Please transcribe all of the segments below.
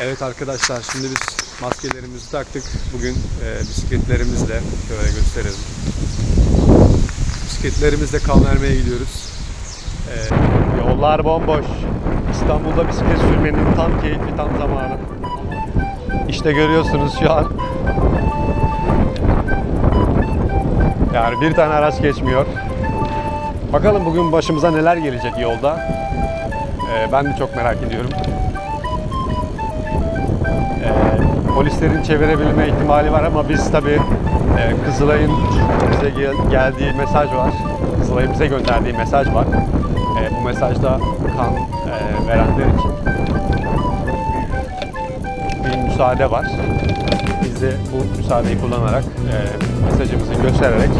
Evet arkadaşlar şimdi biz maskelerimizi taktık. Bugün e, bisikletlerimizle şöyle gösterelim. Bisikletlerimizle kan vermeye gidiyoruz. Yollar bomboş. İstanbul'da bisiklet sürmenin tam keyifli tam zamanı. İşte görüyorsunuz şu an. Yani bir tane araç geçmiyor. Bakalım bugün başımıza neler gelecek yolda. Ee, ben de çok merak ediyorum. Ee, polislerin çevirebilme ihtimali var ama biz tabi Kızılay'ın bize gel- geldiği mesaj var. Kızılay'ın bize gönderdiği mesaj var. Ee, bu mesajda kan e, verenler için bir müsaade var. Biz de bu müsaadeyi kullanarak e, mesajımızı göstererek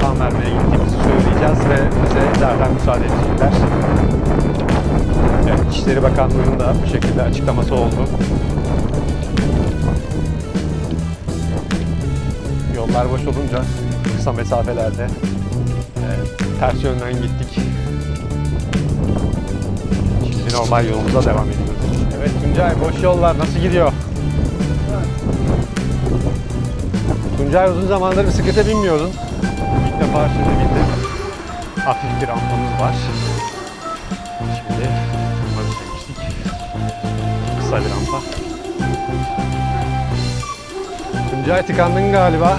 kan vermeye gittiğimizi söyleyeceğiz ve bize zaten müsaade edecekler. Evet, İçişleri Bakanlığı'nın da bu şekilde açıklaması oldu. Yollar boş olunca kısa mesafelerde e, ters yönden gittik. Şimdi normal yolumuza devam ediyoruz. Evet Tuncay boş yollar nasıl gidiyor? Tuncay uzun zamandır bisiklete binmiyordun. İlk defa şimdi bindin. Hafif bir rampamız var. Şimdi bunları çekmiştik. Kısa bir rampa. Tuncay tıkandın galiba.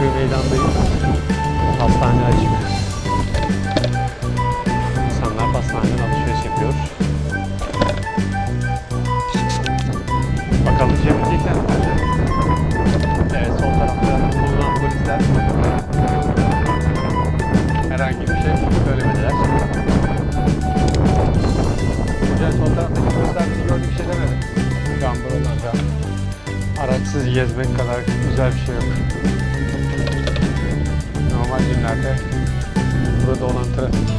Şükrü meydandayız. Hastane açık. İnsanlar hastaneden alışveriş yapıyor. Bakalım çevirecekler mi? Evet sol tarafta bulunan polisler herhangi bir şey söylemediler. Güzel sol taraftaki polisler bizi gördü şey demedi. Şu an buralarda araçsız gezmek kadar güzel bir şey yok. Günlerde burada olan trafik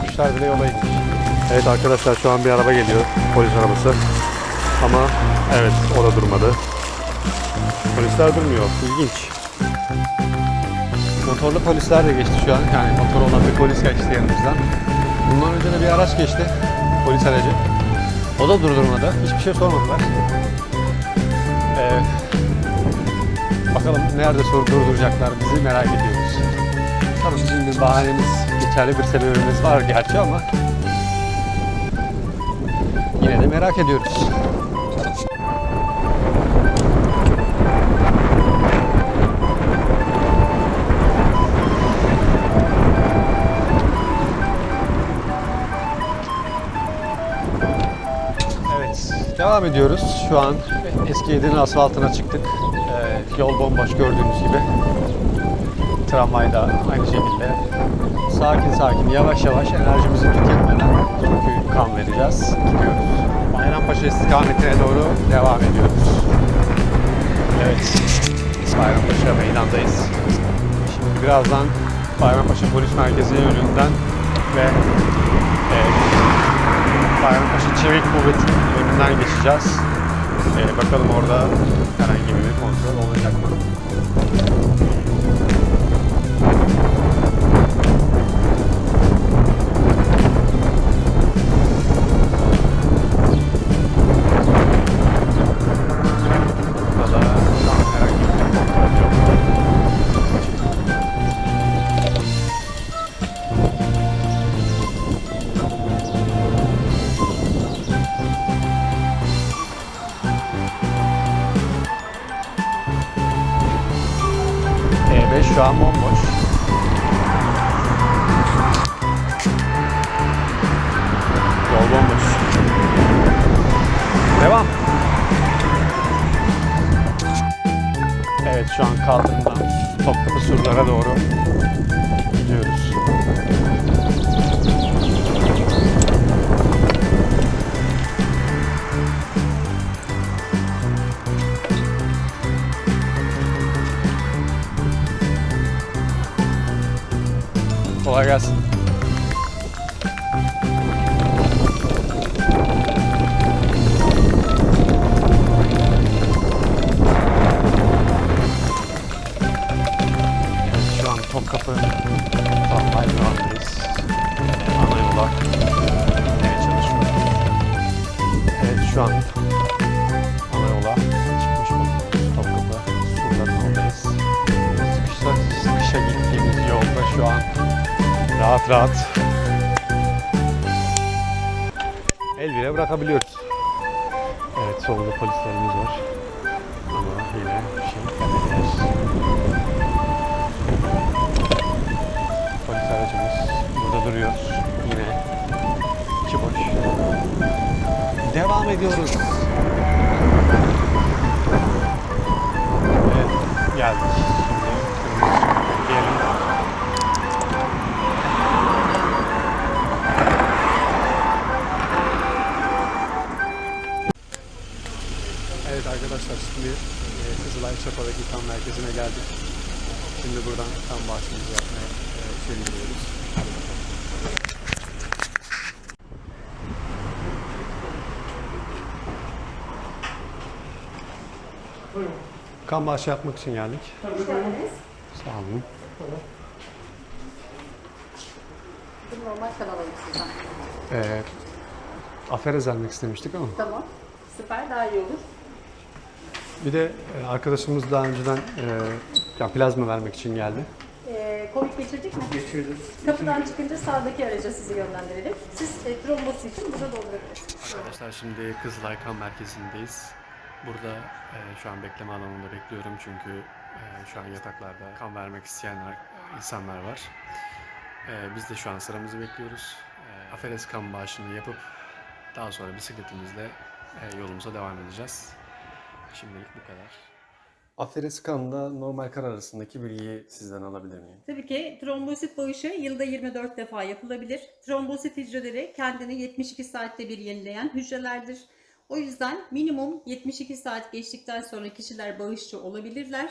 Kuşlar bile yola inmiş. Evet arkadaşlar şu an bir araba geliyor. Polis arabası. Ama evet o da durmadı. Polisler durmuyor. İlginç. Motorlu polisler de geçti şu an. Yani motor olan bir polis geçti yanımızdan. Bundan önce de bir araç geçti. Polis aracı. O da durdurmadı. Hiçbir şey sormadılar. Ee, bakalım nerede soru durduracaklar bizi merak ediyoruz. Tabii bizim bir bahanemiz, geçerli bir sebebimiz var gerçi ama yine de merak ediyoruz. Evet, devam ediyoruz. Şu an eski Edirne asfaltına çıktık. Ee, yol bomboş gördüğünüz gibi. Tramvay da aynı şekilde. Sakin sakin, yavaş yavaş enerjimizi tüketmeden çünkü kan vereceğiz. Gidiyoruz. Bayrampaşa istikametine doğru devam ediyoruz. Evet, Bayrampaşa meydandayız. Şimdi birazdan Bayrampaşa Polis Merkezi önünden ve e, Bayrampaşa Çevik Kuvveti'nin önünden geçeceğiz. Ee, bakalım orada herhangi bir kontrol olacak mı? Devam. Evet şu an kaldırımdan Topkapı surlara doğru gidiyoruz. Kolay gelsin. Şu an ana yola çıkmış bulunuyoruz. Topkapı surların oradayız. Sıkışa, sıkışa gittiğimiz yolda şu an rahat rahat el bile bırakabiliyoruz. Evet solda polislerimiz var. Ediyoruz. Evet geldik. Şimdi diyelim. Evet arkadaşlar şimdi e, Kızılay Çapa'daki kan merkezine geldik. Şimdi buradan kan bağışımızı yapmaya e, Kan bağışı yapmak için geldik. Hoş geldiniz. Sağ olun. Bir normal kan alayım sizden. Ee, aferez vermek istemiştik ama. Tamam. Süper, daha iyi olur. Bir de e, arkadaşımız daha önceden e, ya plazma vermek için geldi. Ee, Covid geçirdik mi? Geçirdik. Kapıdan çıkınca sağdaki araca sizi yönlendirelim. Siz e, tromboz için burada doldurabilirsiniz. Arkadaşlar şimdi Kızılay Kan Merkezi'ndeyiz. Burada e, şu an bekleme alanında bekliyorum çünkü e, şu an yataklarda kan vermek isteyen ar- insanlar var. E, biz de şu an sıramızı bekliyoruz. E, aferes kan bağışını yapıp daha sonra bisikletimizle e, yolumuza devam edeceğiz. Şimdilik bu kadar. Aferes kanla normal kan arasındaki bilgiyi sizden alabilir miyim? Tabii ki trombosit bağışı yılda 24 defa yapılabilir. Trombosit hücreleri kendini 72 saatte bir yenileyen hücrelerdir. O yüzden minimum 72 saat geçtikten sonra kişiler bağışçı olabilirler.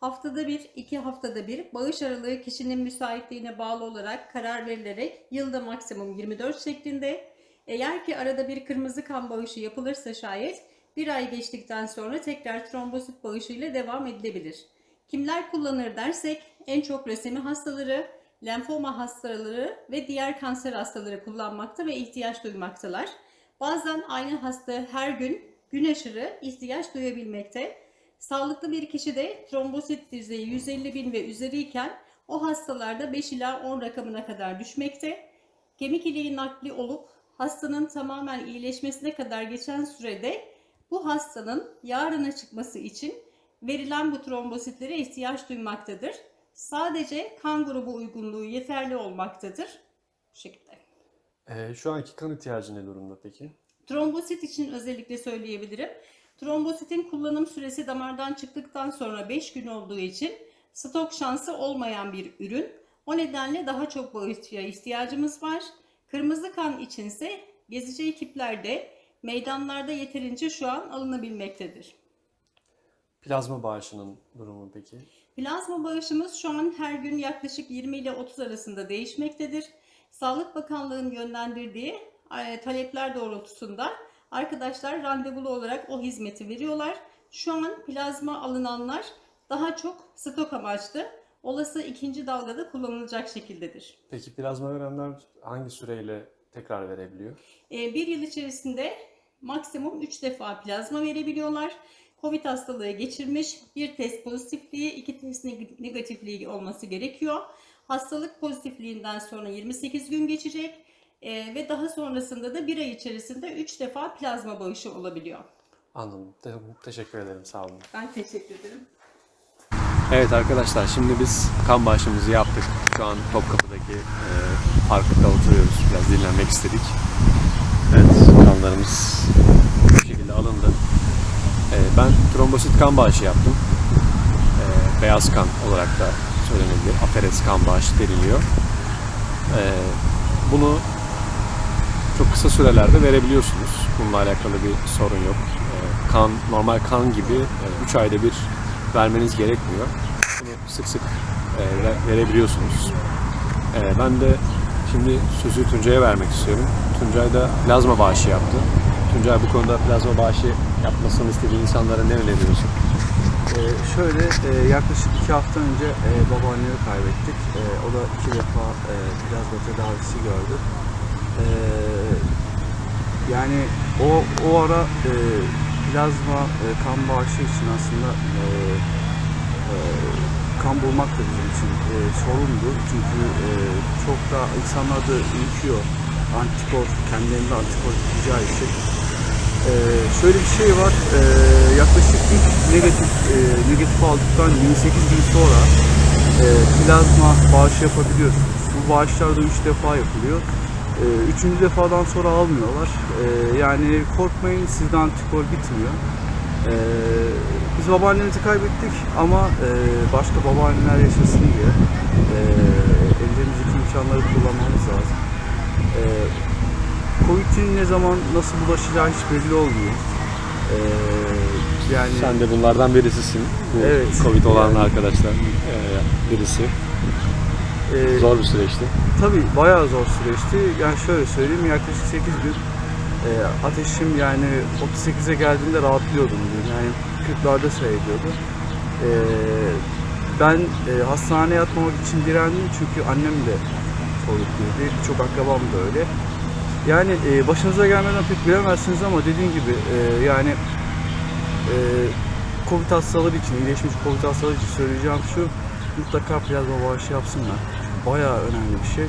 Haftada bir, iki haftada bir bağış aralığı kişinin müsaitliğine bağlı olarak karar verilerek yılda maksimum 24 şeklinde. Eğer ki arada bir kırmızı kan bağışı yapılırsa şayet bir ay geçtikten sonra tekrar trombosit bağışı ile devam edilebilir. Kimler kullanır dersek en çok lösemi hastaları, lenfoma hastaları ve diğer kanser hastaları kullanmakta ve ihtiyaç duymaktalar. Bazen aynı hasta her gün gün aşırı ihtiyaç duyabilmekte. Sağlıklı bir kişide trombosit düzeyi 150 bin ve üzeriyken o hastalarda 5 ila 10 rakamına kadar düşmekte. Kemik iliği nakli olup hastanın tamamen iyileşmesine kadar geçen sürede bu hastanın yarına çıkması için verilen bu trombositlere ihtiyaç duymaktadır. Sadece kan grubu uygunluğu yeterli olmaktadır. Bu şekilde. Ee, şu anki kan ihtiyacı ne durumda peki? Trombosit için özellikle söyleyebilirim. Trombositin kullanım süresi damardan çıktıktan sonra 5 gün olduğu için stok şansı olmayan bir ürün. O nedenle daha çok bağışçıya ihtiyacımız var. Kırmızı kan içinse gezici ekiplerde meydanlarda yeterince şu an alınabilmektedir. Plazma bağışının durumu peki? Plazma bağışımız şu an her gün yaklaşık 20 ile 30 arasında değişmektedir. Sağlık Bakanlığı'nın yönlendirdiği e, talepler doğrultusunda arkadaşlar randevulu olarak o hizmeti veriyorlar. Şu an plazma alınanlar daha çok stok amaçlı olası ikinci dalgada kullanılacak şekildedir. Peki plazma verenler hangi süreyle tekrar verebiliyor? E, Bir yıl içerisinde maksimum 3 defa plazma verebiliyorlar. Covid hastalığı geçirmiş, bir test pozitifliği, iki test neg- negatifliği olması gerekiyor. Hastalık pozitifliğinden sonra 28 gün geçecek e, ve daha sonrasında da bir ay içerisinde 3 defa plazma bağışı olabiliyor. Anladım. Te- teşekkür ederim. Sağ olun. Ben teşekkür ederim. Evet arkadaşlar şimdi biz kan bağışımızı yaptık. Şu an Topkapı'daki e, parkta oturuyoruz. Biraz dinlenmek istedik. Evet kanlarımız bu şekilde alındı. E, ben trombosit kan bağışı yaptım. E, beyaz kan olarak da söylenebilir. Aferes kan bağışı deniliyor. E, bunu çok kısa sürelerde verebiliyorsunuz. Bununla alakalı bir sorun yok. E, kan normal kan gibi 3 ayda bir vermeniz gerekmiyor. Bunu sık sık e, ve- verebiliyorsunuz. E, ben de şimdi sözü Tuncay'a vermek istiyorum. Tuncay da plazma bağışı yaptı. Tuncay bu konuda plazma bağışı yapmasını istediği insanlara ne öneriyorsun? Ee, şöyle e, yaklaşık iki hafta önce e, babaannemi kaybettik. E, o da iki defa e, plazma tedavisi gördü. E, yani O, o ara e, plazma e, kan bağışı için aslında e, e, kan bulmak da bizim için e, sorundu. Çünkü e, çok da insanlar da ürküyor. Antikor, kendilerinde antikor rica için. E, şöyle bir şey var. E, yaklaşık ilk negatif e, negatif aldıktan 28 gün sonra e, plazma bağışı yapabiliyorsunuz. Bu bağışlar da 3 defa yapılıyor. E, üçüncü defadan sonra almıyorlar. E, yani korkmayın sizde antikor bitmiyor. E, biz babaannemizi kaybettik ama e, başka babaanneler yaşasın diye e, ellerimizdeki imkanları kullanmamız lazım. E, Covid'in ne zaman nasıl bulaşacağı hiç belli olmuyor. E, yani Sen de bunlardan birisisin. Bu Evet. Covid olan Yani- arkadaşlar e, birisi. e, Zor bir süreçti. Tabii bayağı zor süreçti. Yani şöyle söyleyeyim yaklaşık 8 gün e, ateşim yani 38'e geldiğinde rahatlıyordum. Yani 40'larda seyrediyordu. E, ben e, hastaneye yatmamak için direndim çünkü annem de Covid'liydi. Birçok akrabam da öyle. Yani e, başınıza gelmeden pek bilemezsiniz ama dediğim gibi e, yani e, Covid hastaları için, iyileşmiş Covid hastaları için söyleyeceğim şu mutlaka plazma bağışı yapsınlar. Bayağı önemli bir şey.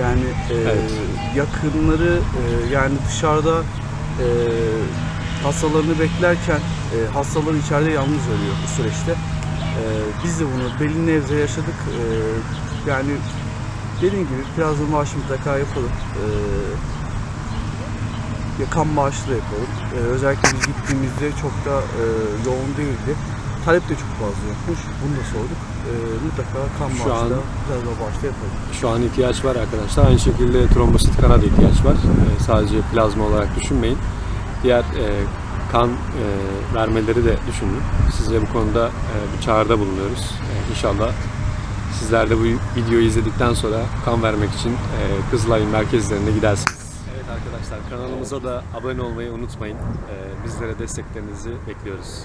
Yani e, Evet. yakınları e, yani dışarıda e, hastalarını beklerken e, hastaları içeride yalnız ölüyor bu süreçte. E, biz de bunu belli nevze yaşadık. E, yani dediğim gibi plazma bağışı mutlaka yapalım. E, ya kan bağışı da yapalım. Ee, özellikle biz gittiğimizde çok da e, yoğun değildi. Talep de çok fazla yokmuş. Bunu da sorduk. Ee, mutlaka kan Şu bağışı an- da plazma bağışı da yapalım. Şu an ihtiyaç var arkadaşlar. Aynı şekilde trombosit kana da ihtiyaç var. E, sadece plazma olarak düşünmeyin. Diğer e, kan e, vermeleri de düşünün. Size bu konuda e, bir çağrıda bulunuyoruz. E, inşallah sizler de bu videoyu izledikten sonra kan vermek için e, Kızılay'ın merkezlerine gidersiniz. Evet arkadaşlar kanalımıza da abone olmayı unutmayın. E, bizlere desteklerinizi bekliyoruz.